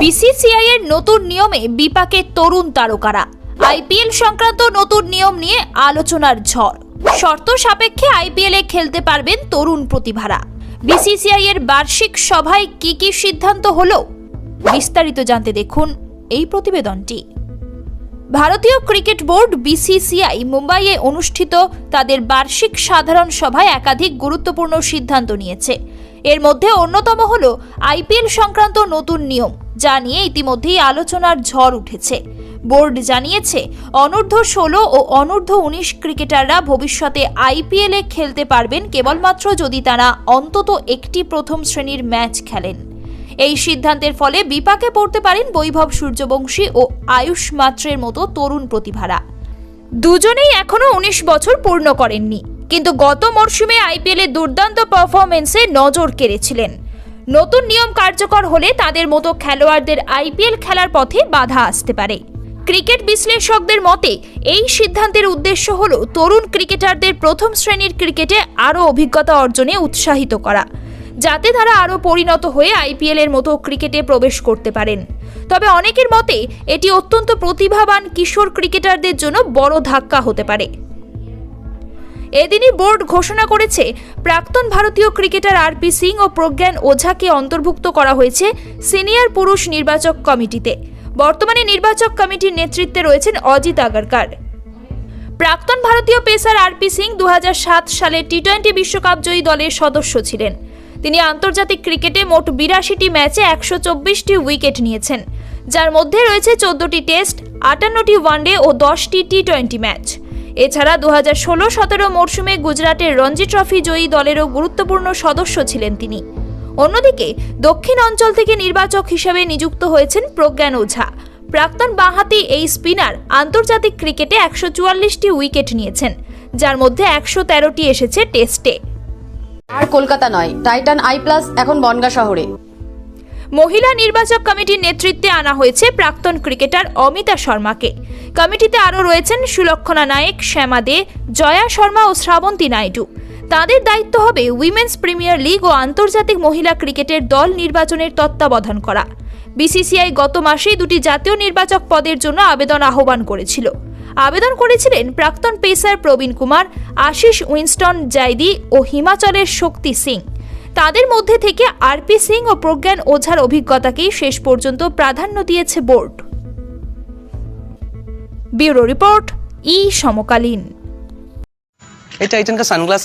BCCI এর নতুন নিয়মে বিপাকে তরুণ তারকারা। আইপিএল সংক্রান্ত নতুন নিয়ম নিয়ে আলোচনার ঝড়। শর্ত সাপেক্ষে আইপিএল খেলতে পারবেন তরুণ প্রতিভারা। বিসিসিআই এর বার্ষিক সভায় কি কি সিদ্ধান্ত হলো? বিস্তারিত জানতে দেখুন এই প্রতিবেদনটি। ভারতীয় ক্রিকেট বোর্ড বিসিসিআই মুম্বাইয়ে অনুষ্ঠিত তাদের বার্ষিক সাধারণ সভায় একাধিক গুরুত্বপূর্ণ সিদ্ধান্ত নিয়েছে। এর মধ্যে অন্যতম হল আইপিএল সংক্রান্ত নতুন নিয়ম, যা নিয়ে ইতিমধ্যেই আলোচনার ঝড় উঠেছে। বোর্ড জানিয়েছে, অনূর্ধ্ব ষোলো ও অনূর্ধ্ব উনিশ ক্রিকেটাররা ভবিষ্যতে আইপিএলে খেলতে পারবেন কেবলমাত্র যদি তারা অন্তত একটি প্রথম শ্রেণির ম্যাচ খেলেন। এই সিদ্ধান্তের ফলে বিপাকে পড়তে পারেন বৈভব সূর্যবংশী ও আয়ুষ মাত্রের মতো তরুণ প্রতিভারা। দুজনেই এখনও উনিশ বছর পূর্ণ করেননি, কিন্তু গত মরশুমে আইপিএলে দুর্দান্ত পারফরমেন্সে নজর কেড়েছিলেন। নতুন নিয়ম কার্যকর হলে তাদের মতো খেলোয়াড়দের আইপিএল খেলার পথে বাধা আসতে পারে। ক্রিকেট বিশ্লেষকদের মতে, এই সিদ্ধান্তের উদ্দেশ্য হল তরুণ ক্রিকেটারদের প্রথম শ্রেণির ক্রিকেটে আরও অভিজ্ঞতা অর্জনে উৎসাহিত করা। যাতে তারা আরও পরিণত হয়ে আইপিএল এর মতো ক্রিকেটে প্রবেশ করতে পারেন। তবে অনেকের মতে, এটি অত্যন্ত প্রতিভাবান কিশোর ক্রিকেটারদের জন্য বড় ধাক্কা হতে পারে। এদিনই বোর্ড ঘোষণা করেছে, প্রাক্তন ভারতীয় ক্রিকেটার আরপি সিং ও প্রজ্ঞান ওঝাকে অন্তর্ভুক্ত করা হয়েছে সিনিয়র পুরুষ নির্বাচক কমিটিতে। বর্তমানে নির্বাচক কমিটির নেতৃত্বে রয়েছেন অজিত আগারকার। প্রাক্তন ভারতীয় পেসার আরপি সিং দু হাজার সাত সালে টি টোয়েন্টি বিশ্বকাপ জয়ী দলের সদস্য ছিলেন। তিনি আন্তর্জাতিক ক্রিকেটে মোট বিরাশিটি ম্যাচে একশো চব্বিশটি উইকেট নিয়েছেন, যার মধ্যে রয়েছে চোদ্দটি টেস্ট, আটান্নটি ওয়ানডে ও দশটি টি টোয়েন্টি ম্যাচ। এছাড়া দু হাজার ষোলো সতেরো মরশুমে গুজরাটের রঞ্জি ট্রফি জয়ী দলেরও গুরুত্বপূর্ণ সদস্য ছিলেন তিনি। অন্যদিকে দক্ষিণ অঞ্চল থেকে নির্বাচক হিসেবে নিযুক্ত হয়েছেন প্রজ্ঞান ওঝা। প্রাক্তন বাঁহাতি এই স্পিনার আন্তর্জাতিক ক্রিকেটে একশো চুয়াল্লিশটি উইকেট নিয়েছেন যার মধ্যে একশো তেরোটি এসেছে টেস্টে। আর কলকাতা নয় টাইটান আই প্লাস এখন বনগা শহরে। মহিলা নির্বাচক কমিটির নেতৃত্বে আনা হয়েছে প্রাক্তন ক্রিকেটার অমিতা শর্মাকে। কমিটিতে আরও রয়েছেন সুলক্ষণা নায়েক শ্যামা দে জয়া শর্মা ও শ্রাবন্তী নাইডু। তাদের দায়িত্ব হবে উইমেন্স প্রিমিয়ার লিগ ও আন্তর্জাতিক মহিলা ক্রিকেটের দল নির্বাচনের তত্ত্বাবধান করা। বিসিসিআই গত মাসেই দুটি জাতীয় নির্বাচক পদের জন্য আবেদন আহ্বান করেছিল। আবেদন করেছিলেন প্রাক্তন পেসার প্রবীণ কুমার, আশিস উইনস্টন, জাইদি ও হিমাচলের শক্তি সিং। তাদের মধ্যে থেকে আর পি সিং ও প্রজ্ঞান ওঝার অভিজ্ঞতাকেই শেষ পর্যন্ত প্রাধান্য দিয়েছে বোর্ড। ব্যুরো রিপোর্ট, ই সমকালীন। এটা টাইটন সানগ্লাস